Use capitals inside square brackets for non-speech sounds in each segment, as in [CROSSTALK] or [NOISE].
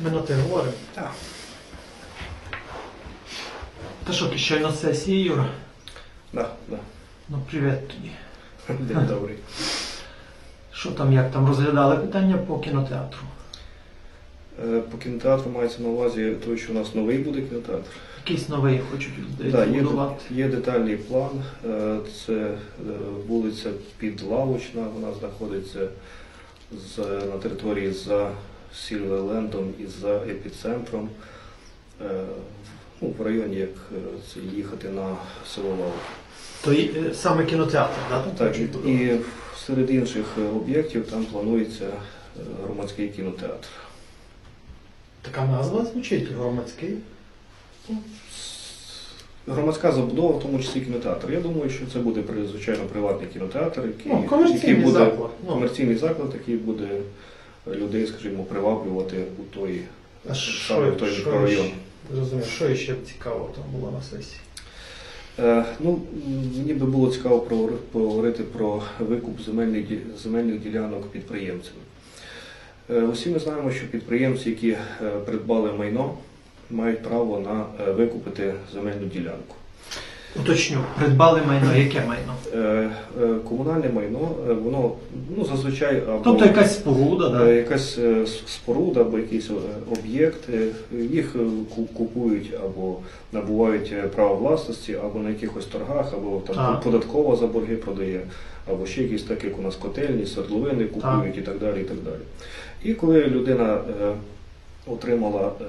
Ми на те говоримо. Так. Та що, ти щойно з сесії, Юра? Да, да. Ну, привіт тоді. День [LAUGHS] добрий. Що там, як там розглядали питання по кінотеатру? Е, По кінотеатру мається на увазі той, що у нас новий буде кінотеатр. Якийсь новий хочуть Да, є, будувати. є детальний план. Е, Це е, вулиця Підлавочна, вона знаходиться з, на території за Сільверлендом і за епіцентром. Е, Ну, в районі, як е, це їхати на село Лаву. То й, е, саме кінотеатр, да? Так, хочуть і серед інших об'єктів там планується громадський кінотеатр. Така назва звучить громадський. Громадська забудова, в тому числі кінотеатр. Я думаю, що це буде звичайно приватний кінотеатр, який, Ну, комерційний який буде заклад. Ну. комерційний заклад, який буде людей, скажімо, приваблювати у той, А саме що, в той мікрорайон. ще- Розумію, що ще цікаво там було на сесії? Е, ну, мені би було цікаво поговорити про викуп земельних, земельних ділянок підприємцями. Е, усі ми знаємо, що підприємці, які е, придбали майно, мають право на е, викупити земельну ділянку. Уточню, придбали майно, яке майно? Е, е, Комунальне майно, е, воно ну, зазвичай або Тобто якась споруда, е, да? якась е, с- споруда або якийсь е, об'єкт, е, їх е, ку- купують або набувають е, право власності, або на якихось торгах, або там Так. податкова за борги продає, або ще якісь так, як у нас котельні, свердловини купують і так далі. І так далі. І коли людина е, отримала е,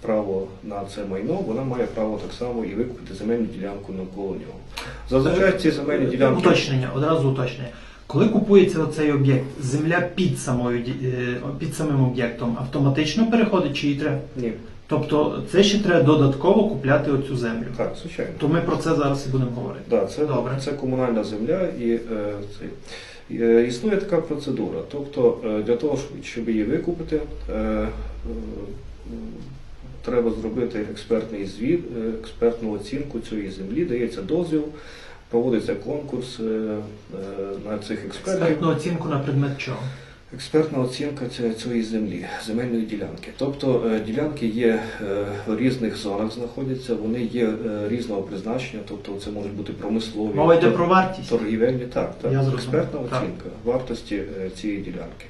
право на це майно, вона має право так само і викупити земельну ділянку навколо нього. Зазвичай ці земельні ділянки Уточнення, одразу уточнення. Коли купується оцей об'єкт, земля під самою е, під самим об'єктом автоматично переходить чи її треба? ні, Тобто це ще треба додатково купляти оцю землю. так, звичайно. То ми про це зараз і будемо говорити. Да, це, Добре. це комунальна земля і е, це, е, існує така процедура. Тобто е, для того, щоб, її викупити, е, е, треба зробити експертний звіт, е, експертну оцінку цієї землі, дається дозвіл, проводиться конкурс е, е, на цих експертів. Експертну оцінку на предмет чого? Експертна оцінка цієї землі, земельної ділянки. Тобто е, ділянки є е, в різних зонах знаходяться, вони є е, різного призначення, тобто це можуть бути промислові, Мова йде про вартість. торгівельні, так, так. Я експертна Так. оцінка вартості е, цієї ділянки.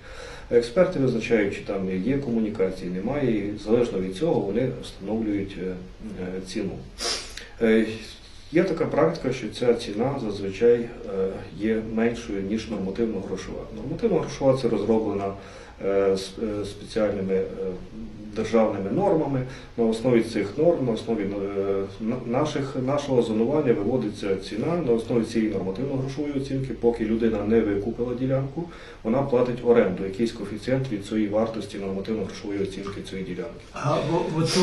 Експерти визначають, чи там є комунікації, немає, і залежно від цього вони встановлюють ціну. Є така практика, що ця ціна зазвичай е, є меншою, ніж нормативно-грошова. Нормативно-грошова це розроблена спеціальними е, державними нормами. На основі цих норм, на основі е, наших, нашого зонування виводиться ціна на основі цієї нормативно-грошової оцінки, поки людина не викупила ділянку, вона платить оренду, якийсь коефіцієнт від цієї вартості нормативно-грошової оцінки цієї ділянки. А в- цю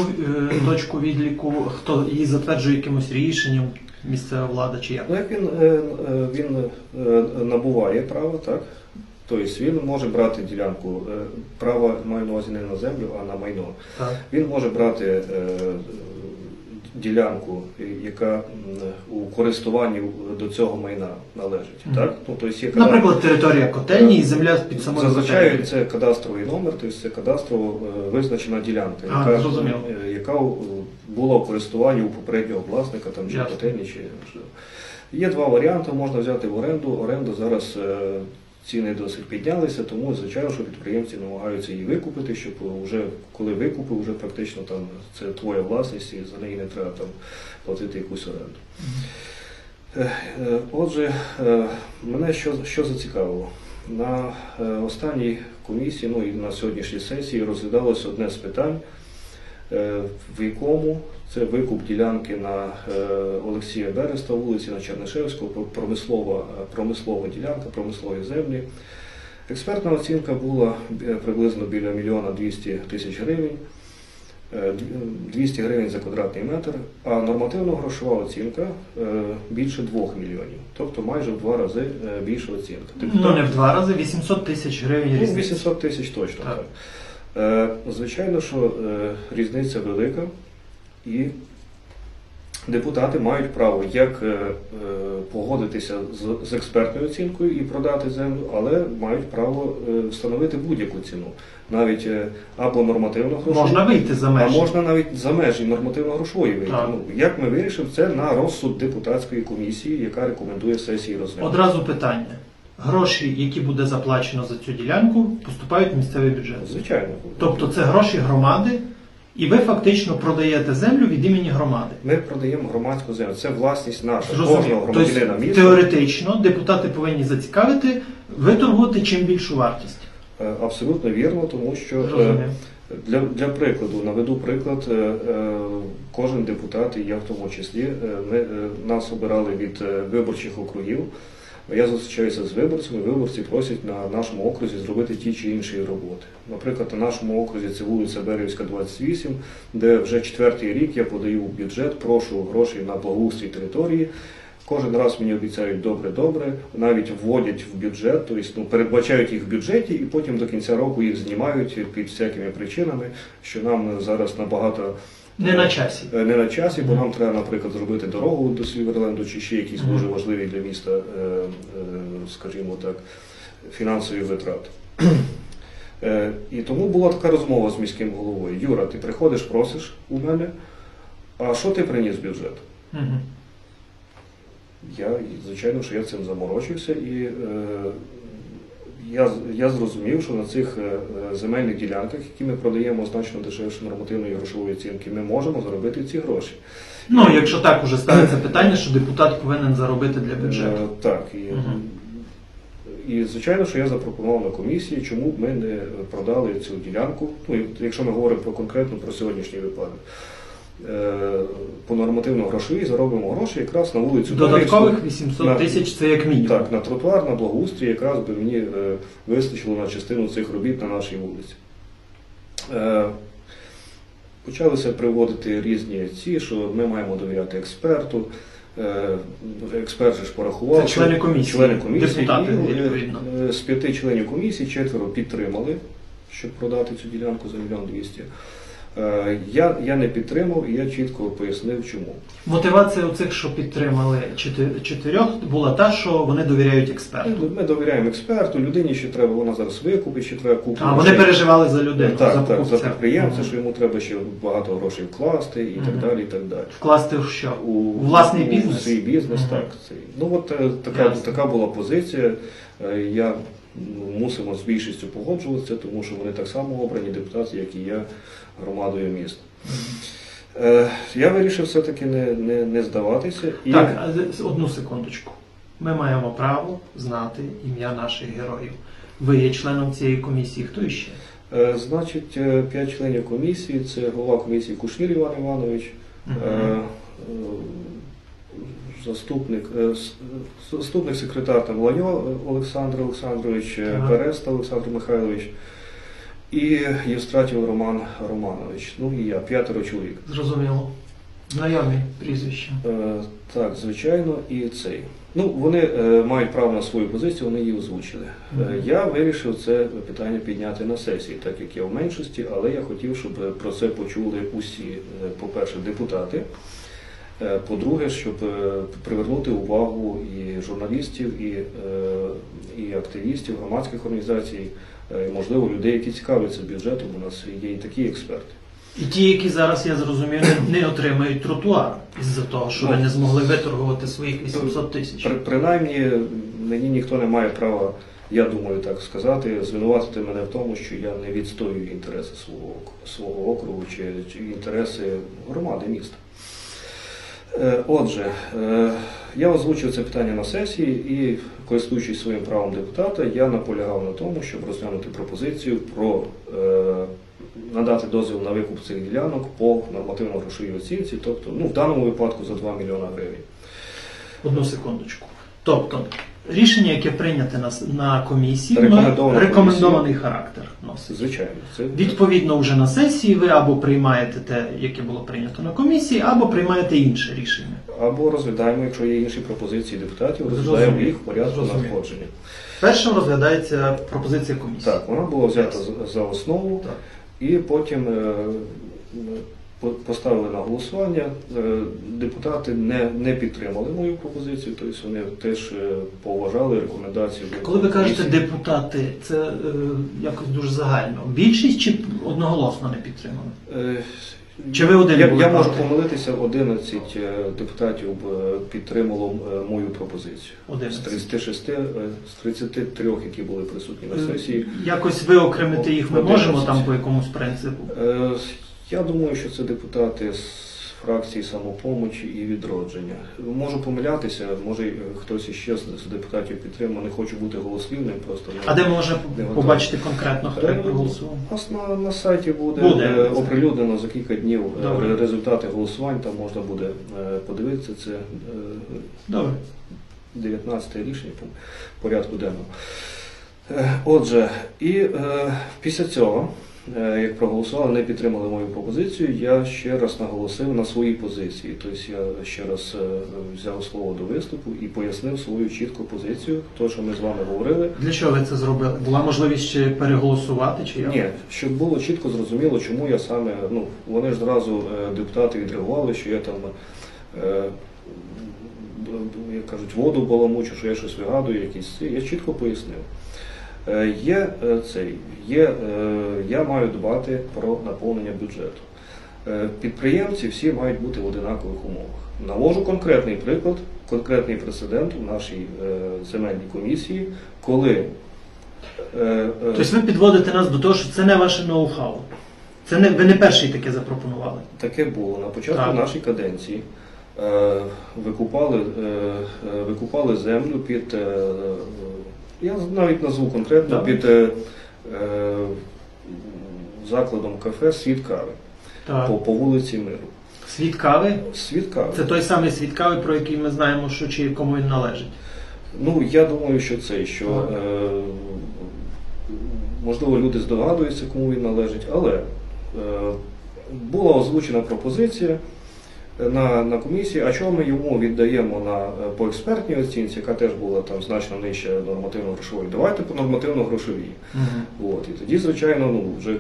е, точку відліку хто її затверджує якимось рішенням місцева влада чи як? Ну, як він, е, е, він е, набуває право, так? Тобто він може брати ділянку, е, право маю на увазі не на землю, а на майно. Так. Він може брати е, ділянку, яка у користуванні до цього майна належить. Так? Ну, тобто є Наприклад, територія котельні і земля під самою Зазвичай це кадастровий номер, тобто це кадастрово е, визначена ділянка, А, яка, е, яка була у користуванні у попереднього власника там, чи Ясно. котельні, чи. Є два варіанти, можна взяти в оренду. Оренда зараз е, ціни досить піднялися, тому звичайно, що підприємці намагаються її викупити, щоб вже коли викупив, вже практично там це твоя власність і за неї не треба там платити якусь оренду. Е, е, Отже, е, мене що, що зацікавило? На е, останній комісії, ну і на сьогоднішній сесії розглядалось одне з питань, е, в якому це викуп ділянки на е, Олексія Береста, вулиці на Чернишевського, промислова, е, промислова ділянка, промислові землі. Експертна оцінка була е, приблизно біля мільйона 200 тисяч гривень. Е, 200 гривень за квадратний метр, а нормативно-грошова оцінка е, більше 2 мільйонів, тобто майже в два рази е, більша оцінка. Тобто, Ну не в два рази, 800 тисяч гривень ну, 800 тисяч точно. Так. Так. Е, Звичайно, що е, різниця велика, і депутати мають право як е, погодитися з, експертною оцінкою і продати землю, але мають право встановити будь-яку ціну, навіть або нормативно грошову, Можна вийти за а можна навіть за межі нормативно-грошової вийти. Ну, як ми вирішимо, це на розсуд депутатської комісії, яка рекомендує сесії розглянути. Одразу питання. Гроші, які буде заплачено за цю ділянку, поступають в місцевий бюджет. Звичайно. Тобто це гроші громади, і ви фактично продаєте землю від імені громади. Ми продаємо громадську землю. Це власність наша, кожного громадянина Тобто, міста. теоретично депутати повинні зацікавити виторгувати чим більшу вартість. Е, Абсолютно вірно, тому що е, Зрозумів. для, для прикладу, наведу приклад, е, кожен депутат, і я в тому числі, ми, нас обирали від виборчих округів. Я зустрічаюся з виборцями, виборці просять на нашому окрузі зробити ті чи інші роботи. Наприклад, на нашому окрузі це вулиця Берівська, 28, де вже четвертий рік я подаю в бюджет, прошу гроші на благоустрій території. Кожен раз мені обіцяють добре-добре, навіть вводять в бюджет, тобто ну, передбачають їх в бюджеті і потім до кінця року їх знімають під всякими причинами, що нам зараз набагато Не на часі. Е, не на часі, бо нам треба, наприклад, зробити дорогу до Сіверленду чи ще якісь дуже важливі для міста, е, е, скажімо так, фінансові витрати. І тому була така розмова з міським головою. Юра, ти приходиш, просиш у мене, а що ти приніс в бюджет? Я, звичайно, що я цим заморочився, і я, я зрозумів, що на цих е, е, земельних ділянках, які ми продаємо значно дешевше нормативної грошової оцінки, ми можемо заробити ці гроші. Ну, якщо так уже ставиться питання, що депутат повинен заробити для бюджету. Е, Так, і, Мгм. і звичайно, що я запропонував на комісії, чому б ми не продали цю ділянку. Ну, якщо ми говоримо про конкретно про сьогоднішній випадок. Е, По нормативно-грошовій заробимо гроші якраз на вулицю Додаткових 800 тисяч це як мінімум. Так, на тротуар, на благоустрій якраз би мені е, вистачило на частину цих робіт на нашій вулиці. Е, почалися приводити різні ці, що ми маємо довіряти експерту. Експерт же ж порахував. Це члени комісії, члени комісії депутати, і, відповідно. з п'яти членів комісії четверо підтримали, щоб продати цю ділянку за мільйон двісті. Е, Я, я не підтримав і я чітко пояснив, чому. Мотивація у цих, що підтримали чотирьох, була та, що вони довіряють експерту. Ми, довіряємо експерту, людині ще треба, вона зараз викупить, ще треба купити. А вони переживали за людину, так, за так, за підприємця, що йому треба ще багато грошей вкласти і так далі. і так далі. Вкласти в що? У, У власний у бізнес? свій бізнес, так. Ну от е, така, така була позиція. Е, Я мусимо з більшістю погоджуватися, тому що вони так само обрані депутати, як і я, громадою міста. Е, Я вирішив все-таки не, не, не здаватися. І Так, одну секундочку. Ми маємо право знати ім'я наших героїв. Ви є членом цієї комісії. Хто іще? Е, Значить, е, п'ять членів комісії це голова комісії Кушнір Іван Іванович, е, заступник, е, е, заступник секретар там Ланьо Олександр Олександрович, е, Ага. Олександр Михайлович і Євстратів Роман Романович. Ну і я, п'ятеро чоловік. Зрозуміло. Знайомі прізвища. Е, Так, звичайно, і цей. Ну, вони е, мають право на свою позицію, вони її озвучили. Е, Мгм. Я вирішив це питання підняти на сесії, так як я в меншості, але я хотів, щоб е, про це почули усі, е, по-перше, депутати. Е, По-друге, щоб е, привернути увагу і журналістів, і, е, і активістів, громадських організацій, і, можливо, людей, які цікавляться бюджетом. У нас є і такі експерти. І ті, які зараз, я зрозумів, не, отримають тротуар із-за того, що ви Ну. не змогли виторгувати своїх 800 тисяч. При, принаймні, мені ніхто не має права, я думаю, так сказати, звинуватити мене в тому, що я не відстоюю інтереси свого, свого округу чи, чи інтереси громади міста. Е, Отже, е, я озвучив це питання на сесії і, користуючись своїм правом депутата, я наполягав на тому, щоб розглянути пропозицію про е, надати дозвіл на викуп цих ділянок по нормативно-грошовій оцінці, тобто ну, в даному випадку за 2 мільйона гривень. Одну секундочку. Тобто, рішення, яке прийняте на, на комісії, воно Рекомендовано рекомендований характер носить. Звичайно, це Відповідно, вже на сесії ви або приймаєте те, яке було прийнято на комісії, або приймаєте інше рішення. або розглядаємо, якщо є інші пропозиції депутатів, розглядаємо їх в порядку надходження. Першим розглядається пропозиція комісії. Так, вона була взята за- за основу, Так. і потім е, поставили на голосування. Е, Депутати не, не підтримали мою пропозицію, тобто вони теж е, поважали рекомендації. Коли ви кажете депутати, це е, якось дуже загально. Більшість чи одноголосно не підтримали? Е, Чи ви один я, я можу помилитися, 11 е, депутатів підтримало мою пропозицію. 11. З 36, е, з 33, які були присутні на сесії. Якось виокремити їх ми можемо там по якомусь принципу. Я думаю, що це депутати з фракції самопомочі і відродження. Можу помилятися, може хтось іще з депутатів підтримав, не хочу бути голослівним, просто не- А де можна не побачити конкретно, хто як Е, проголосував? У нас на, на сайті буде, Буде. е, оприлюднено за кілька днів е, Добре. результати голосувань, там можна буде подивитися це. е, Добре. 19 рішення по порядку денного. Отже, і е, після цього, як проголосували, не підтримали мою пропозицію, я ще раз наголосив на своїй позиції. Тобто я ще раз е, взяв слово до виступу і пояснив свою чітку позицію, то, що ми з вами говорили. Для чого ви це зробили? Була можливість ще переголосувати чи як? Ні, щоб було чітко зрозуміло, чому я саме, ну, вони ж зразу е, депутати відреагували, що я там, е, як кажуть, воду баламучу, що я щось вигадую, якісь. Я чітко пояснив. Е, Є е, цей, є, е, я маю дбати про наповнення бюджету. Підприємці всі мають бути в одинакових умовах. Навожу конкретний приклад, конкретний прецедент у нашій земельній комісії, коли Тобто ви підводите нас до того, що це не ваше ноу-хау. Це не ви не перший таке запропонували. Таке було на початку Так. нашої каденції. Викупали, викупали землю під, я навіть назву конкретно, під е, е, закладом кафе Світ кави Так. по, по вулиці Миру. Світ кави Світ кави. це той самий світ кави, про який ми знаємо, що чи кому він належить. Ну, я думаю, що це, що Так. е, можливо люди здогадуються, кому він належить, але е, була озвучена пропозиція на, на комісії, а чого ми йому віддаємо на, е, по експертній оцінці, яка теж була там значно нижче нормативно-грошової. Давайте по нормативно-грошовій. От, і тоді, звичайно, ну, вже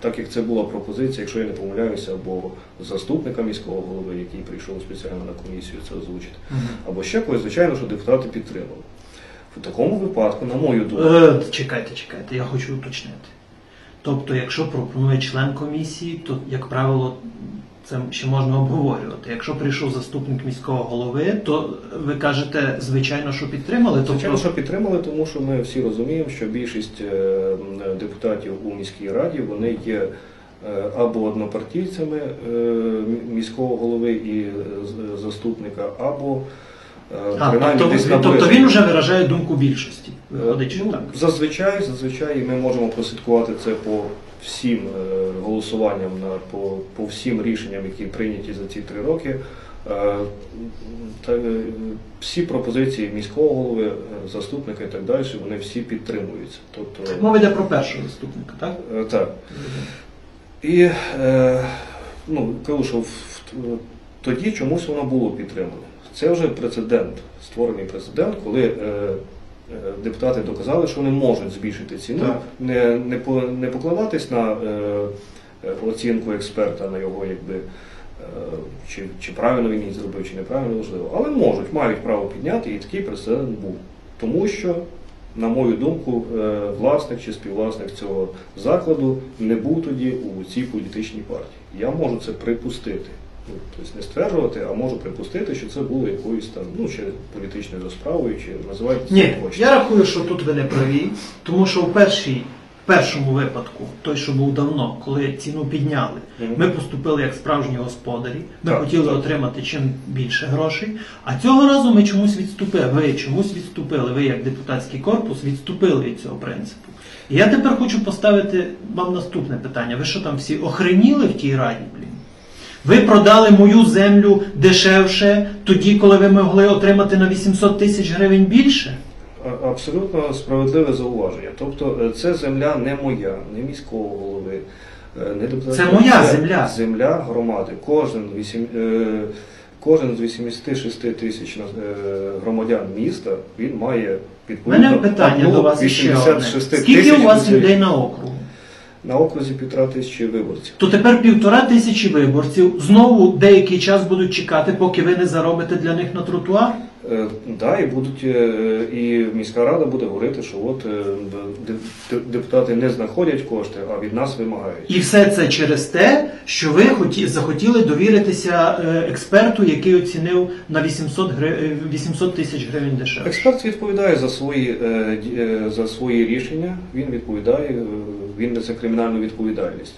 так як це була пропозиція, якщо я не помиляюся, або заступника міського голови, який прийшов спеціально на комісію це озвучити, або ще когось, звичайно, що депутати підтримали. В такому випадку, на мою думку, Е, чекайте, чекайте, я хочу уточнити. Тобто, якщо пропонує член комісії, то, як правило, це ще можна обговорювати. Якщо прийшов заступник міського голови, то ви кажете, звичайно, що підтримали. Тобто, що підтримали, тому що ми всі розуміємо, що більшість е, депутатів у міській раді вони є е, або однопартійцями е, міського голови і заступника, або а, принаймні тобто, десь він- тобто він вже виражає думку більшості. Виходить, Ну, так? Зазвичай, зазвичай ми можемо прослідкувати це по всім е, голосуванням по, по всім рішенням, які прийняті за ці три роки. Е, Та, е, всі пропозиції міського голови, е, заступника і так далі, вони всі підтримуються. Тобто, Мова йде про першого заступника, так? е, так. І е, ну, кажу, що тоді чомусь воно було підтримано. Це вже прецедент, створений прецедент, коли е, е, депутати доказали, що вони можуть збільшити ціну, Так. не, не, по- не покладатись на е, е, оцінку експерта, на його якби. е, Чи, чи правильно він її зробив, чи неправильно важливо. Але можуть, мають право підняти, і такий прецедент був. Тому що, на мою думку, е, власник чи співвласник цього закладу не був тоді у цій політичній партії. Я можу це припустити. Ну, тобто не стверджувати, а можу припустити, що це було якоюсь там, ну, чи політичною розправою, чи називайте це Ні, як хочете. я рахую, що тут ви не праві, тому що в першій, в першому випадку, той, що був давно, коли ціну підняли, Мгм. ми поступили як справжні господарі, ми Так, хотіли так. отримати чим більше грошей. А цього разу ми чомусь відступили. Ви чомусь відступили. Ви, як депутатський корпус, відступили від цього принципу. І я тепер хочу поставити вам наступне питання. Ви що там всі охреніли в тій раді, блін? Ви продали мою землю дешевше тоді, коли ви могли отримати на 800 тисяч гривень більше? Абсолютно справедливе зауваження. Тобто е, це земля не моя, не міського голови, е, не депутатського. Це моя земля. Земля громади. Кожен, вісім, е, кожен з 86 тисяч громадян міста він має У відповідно мене питання до вас ще одне. Скільки у вас людей на округу? На окрузі півтора тисячі виборців. То тепер півтора тисячі виборців знову деякий час будуть чекати, поки ви не заробите для них на тротуар. Е, Да, і будуть е, і міська рада буде говорити, що от е, де- де- депутати не знаходять кошти, а від нас вимагають. І все це через те, що ви хоті, захотіли довіритися е, експерту, який оцінив на 800, гри, е, 800 тисяч гривень дешевше. Експерт відповідає за свої е, ді- е, за свої рішення. Він відповідає, е, він несе кримінальну відповідальність.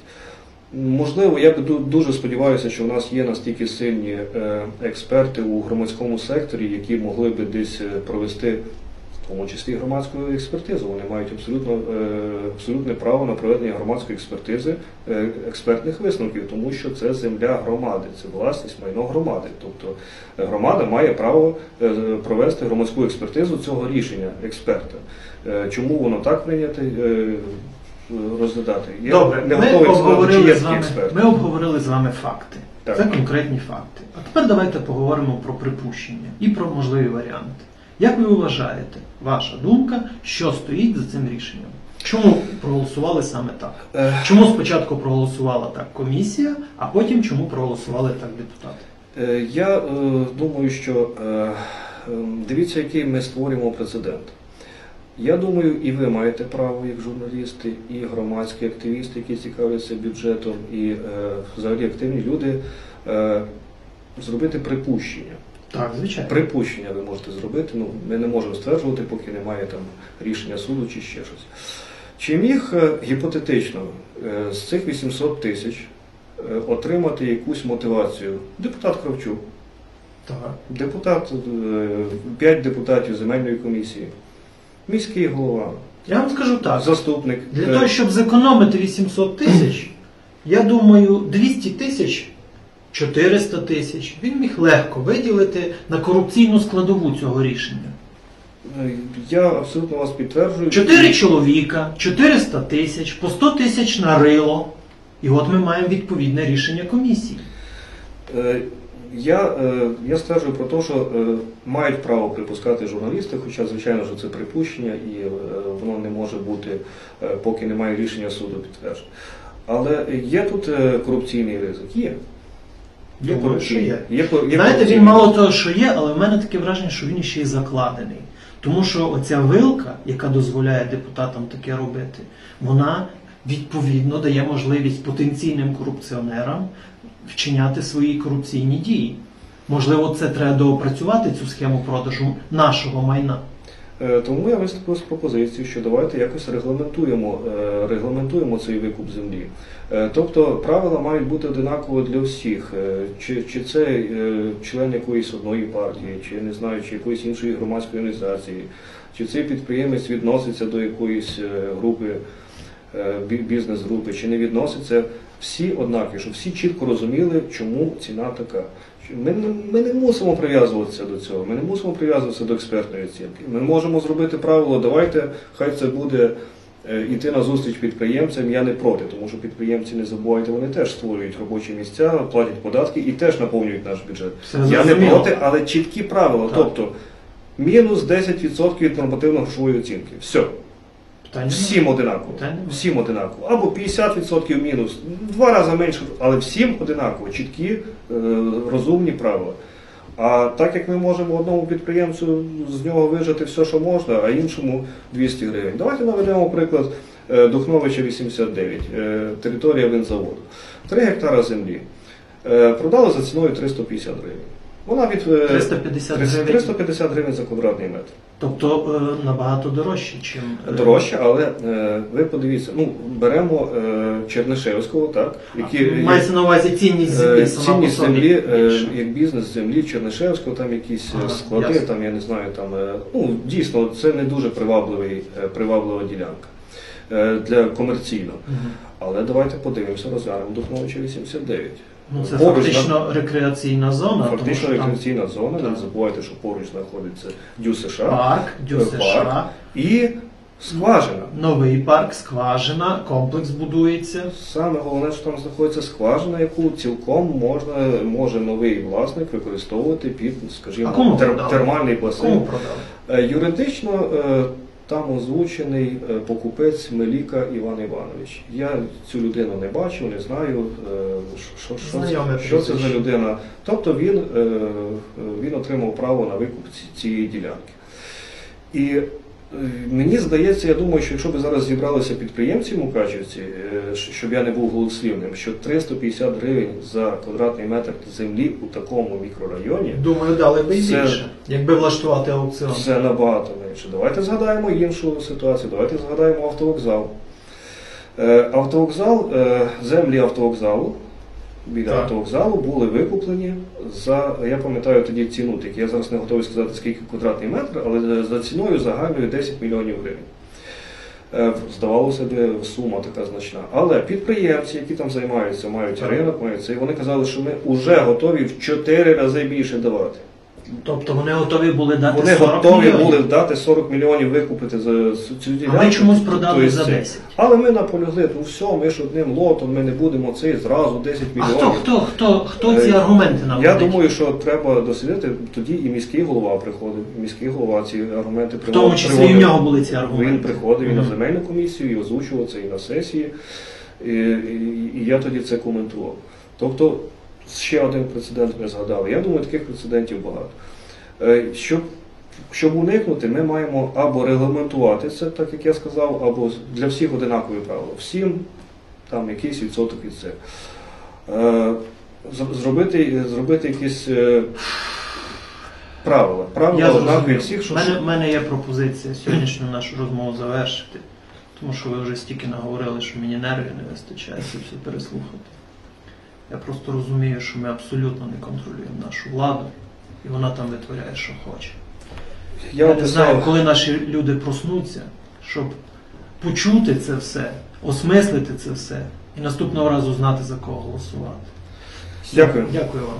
Можливо, я дуже сподіваюся, що у нас є настільки сильні е, експерти у громадському секторі, які могли би десь е, провести, в тому числі громадську експертизу. Вони мають абсолютно е, абсолютне право на проведення громадської експертизи експертних висновків, тому що це земля громади, це власність майно громади. Тобто громада має право провести громадську експертизу цього рішення експерта. Чому воно так прийняте? Розглядати. Я Добре, не ми готовий сказати, чи обговорили є з такі вами, експерти. ми обговорили з вами факти. Так. Це конкретні факти. А тепер давайте поговоримо про припущення і про можливі варіанти. Як ви вважаєте, ваша думка, що стоїть за цим рішенням? Чому проголосували саме так? Е, Чому спочатку проголосувала так комісія, а потім чому проголосували так депутати? Е, Я е, думаю, що е, е, дивіться, який ми створюємо прецедент. Я думаю, і ви маєте право, як журналісти, і громадські активісти, які цікавляться бюджетом, і е, взагалі активні люди, е, зробити припущення. Так, звичайно. Припущення ви можете зробити. Ну, ми не можемо стверджувати, поки немає там рішення суду чи ще щось. Чи міг е, гіпотетично е, з цих 800 тисяч е, отримати якусь мотивацію депутат Кравчук, Так. депутат, 5 депутатів земельної комісії, міський голова, Я вам скажу так. заступник. Для Е, того, щоб зекономити 800 тисяч, я думаю, 200 тисяч, 400 тисяч він міг легко виділити на корупційну складову цього рішення. е, Я абсолютно вас підтверджую. Чотири чоловіка, 400 тисяч, по 100 тисяч на рило. І от ми маємо відповідне рішення комісії. Я, е, я стверджую про те, що е, мають право припускати журналісти, хоча, звичайно, що це припущення і е, воно не може бути, поки немає рішення суду підтверджено. Але є тут корупційний ризик? Є. Є корупційний. є. Є, є Знаєте, він мало того, що є, але в мене таке враження, що він ще й закладений. Тому що оця вилка, яка дозволяє депутатам таке робити, вона відповідно дає можливість потенційним корупціонерам вчиняти свої корупційні дії. Можливо, це треба доопрацювати цю схему продажу нашого майна. Е, Тому я виступив з пропозицією, що давайте якось регламентуємо, е, регламентуємо цей викуп землі. Е, Тобто правила мають бути одинаково для всіх. Чи, чи це член якоїсь одної партії, чи не знаю, чи якоїсь іншої громадської організації, чи цей підприємець відноситься до якоїсь групи, бізнес-групи, чи не відноситься. Всі однакові, щоб всі чітко розуміли, чому ціна така. Ми, ми не мусимо прив'язуватися до цього, ми не мусимо прив'язуватися до експертної оцінки. Ми можемо зробити правило, давайте, хай це буде е, йти на зустріч підприємцям, я не проти, тому що підприємці не забувайте, вони теж створюють робочі місця, платять податки і теж наповнюють наш бюджет. Все я не проти, але чіткі правила. Так. Тобто мінус 10% від нормативно-грошової оцінки. Все. Всім одинаково. Всім одинаково. Або 50% мінус, два рази менше, але всім одинаково, чіткі, е, розумні правила. А так як ми можемо одному підприємцю з нього вижити все, що можна, а іншому 200 гривень. Давайте наведемо приклад е, Духновича 89, е, територія винзаводу. 3 гектара землі. Продали за ціною 350 гривень. Вона від е, 350 гривень. 350 гривень за квадратний метр. Тобто е, набагато дорожче, чим е, Дорожче, але е, ви подивіться, ну беремо е, Чернишевського, так, які Мається на увазі цінність землі е, сама по цінність собі. землі, е, більша. як бізнес землі Чернишевського, там якісь е, Ага, склади, ясно. там я не знаю, там е, ну дійсно це не дуже привабливий, е, приваблива ділянка е, для комерційно. Мгм. Але давайте подивимося, розглянемо Духновича 89. Ну, це Поруч, фактично рекреаційна зона, тому Фактично там рекреаційна зона, Так. не забувайте, що поруч знаходиться Дю США парк, Дю Парк. США, і скважина. новий парк, скважина, комплекс будується. Саме головне, що там знаходиться скважина, яку цілком можна може новий власник використовувати під, скажімо, тер- термальний басейн. Кому продали? Е, Юридично е, там озвучений е, покупець Меліка Іван Іванович. Я цю людину не бачив, не знаю, е, що, що, це, що це за людина. Тобто він, е, він отримав право на викуп цієї ділянки. І мені здається, я думаю, що якщо б зараз зібралися підприємці в Мукачівці, е, щоб я не був голослівним, що 350 гривень за квадратний метр землі у такому мікрорайоні Думаю, дали і Це- більше, якби влаштувати аукціон. це набагато менше. Давайте згадаємо іншу ситуацію, давайте згадаємо автовокзал. Е, Автовокзал, е, землі автовокзалу, біля Так. автовокзалу були викуплені за, я пам'ятаю тоді ціну, так я зараз не готовий сказати, скільки квадратний метр, але за ціною загальною 10 мільйонів гривень. Е, Здавалося б, сума така значна. Але підприємці, які там займаються, мають ринок, мають це, і вони казали, що ми вже готові в 4 рази більше давати. Тобто вони готові були дати Вони 40 готові мільйонів. були дати 40 мільйонів викупити за цю ділянку. А ви чомусь продали Тобто за 10. Але ми наполягли, ну все, ми ж одним лотом, ми не будемо цей зразу 10 А мільйонів. хто, хто, хто, хто ці Е, аргументи наводить? Я думаю, що треба дослідити. Тоді і міський голова приходив. Міський голова ці аргументи В тому числі і в нього були ці аргументи. Він приходив і на земельну комісію, і озвучував це і на сесії. І, і, і я тоді це коментував. Тобто, ще один прецедент ми згадали. Я думаю, таких прецедентів багато. Е, Щоб, щоб уникнути, ми маємо або регламентувати це, так як я сказав, або для всіх одинакові правила. Всім там якийсь відсоток від цих. Е, Зробити, зробити якісь е, правила. Правила однакові всіх, що У мене, мене є пропозиція сьогоднішню нашу розмову завершити, тому що ви вже стільки наговорили, що мені нервів не вистачає це все переслухати. Я просто розумію, що ми абсолютно не контролюємо нашу владу, і вона там витворяє, що хоче. Я, я не знаю, коли наші люди проснуться, щоб почути це все, осмислити це все і наступного разу знати за кого голосувати. Дякую. Дякую вам.